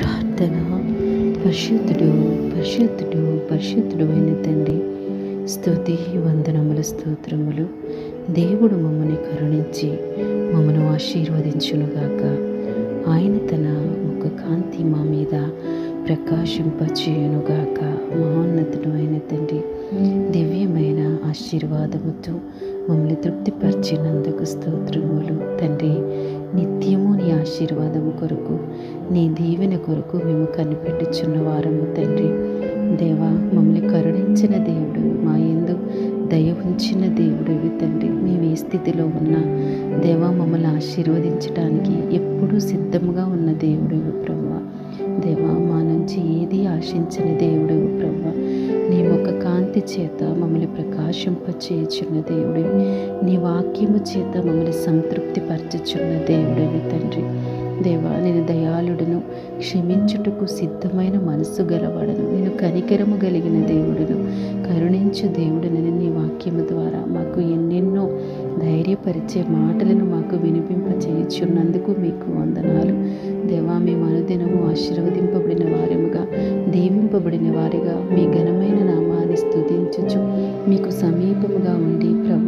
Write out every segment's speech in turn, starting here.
ప్రార్థన. పరిశుద్ధుడు పరిశుద్ధుడు పరిశుద్ధుడు అయిన తండ్రి స్థుతి వందనముల స్తోత్రములు. దేవుడు మమ్మల్ని కరుణించి మమ్మను ఆశీర్వదించునుగాక. ఆయన తన ఒక కాంతి మా మీద ప్రకాశింపచేయునుగాక. మహోన్నతుడు అయిన తండ్రి దివ్యమైన ఆశీర్వాదముతో మమ్మల్ని తృప్తిపరిచినందుకు స్తోత్రములు. తండ్రి నిత్యం ఆశీర్వాదము కొరకు నీ దీవెన కొరకు మేము కనిపెట్టుచున్న వారము తండ్రి. దేవా మమ్మల్ని కరుణించిన దేవుడు మా ఎందు దయ ఉంచిన దేవుడివి తండ్రి. మేము ఏ స్థితిలో ఉన్నా దేవా మమ్మల్ని ఆశీర్వదించడానికి ఎప్పుడూ సిద్ధంగా ఉన్న దేవుడివి ప్రభు దేవా మా నుంచి ఏది ఆశించిన దేవుడివి ప్రభు నీ ఒక కాంతి చేత మమ్మల్ని ప్రకాశింపచేయుచున్న దేవుడివి నీ వాక్యము చేత మమ్మల్ని సంతృప్తి పరచుచున్న దేవుడివి తండ్రి. దేవా నేను దయాళుడును. క్షమించుటకు సిద్ధమైన మనస్సు గలవాడను. నేను కనికరము కలిగిన దేవుడును. కరుణించు దేవుడునని నీ వాక్యము ద్వారా మాకు ఎన్నెన్నో ధైర్యపరిచే మాటలను మాకు వినిపింప చేయుచున్నందుకు మీకు వందనాలు. దేవా మేము అనుదినము ఆశీర్వదింపబడిన వారముగా దీవింపబడిన వారిగా మీ ఘనమైన నామాన్ని స్తుతించుచు మీకు సమీపముగా ఉండి ప్రభు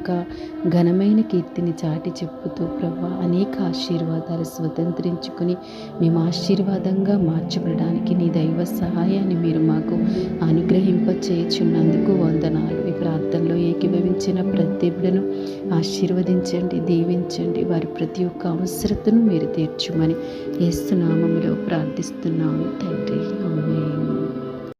యొక్క ఘనమైన కీర్తిని చాటి చెప్పుతూ ప్రభా అనేక ఆశీర్వాదాలు స్వతంత్రించుకుని మేము ఆశీర్వాదంగా మార్చబడడానికి నీ దైవ సహాయాన్ని మీరు మాకు అనుగ్రహింప చేయుచున్నందుకు వందనాలు. ఈ ప్రార్థనలో ఏకీభవించిన ప్రతి బిడ్డను ఆశీర్వదించండి దీవించండి. వారి ప్రతి ఒక్క అవసరతను మీరు తీర్చుమని ఏసునామములో ప్రార్థిస్తున్నాము. తండ్రి ఆమేన్.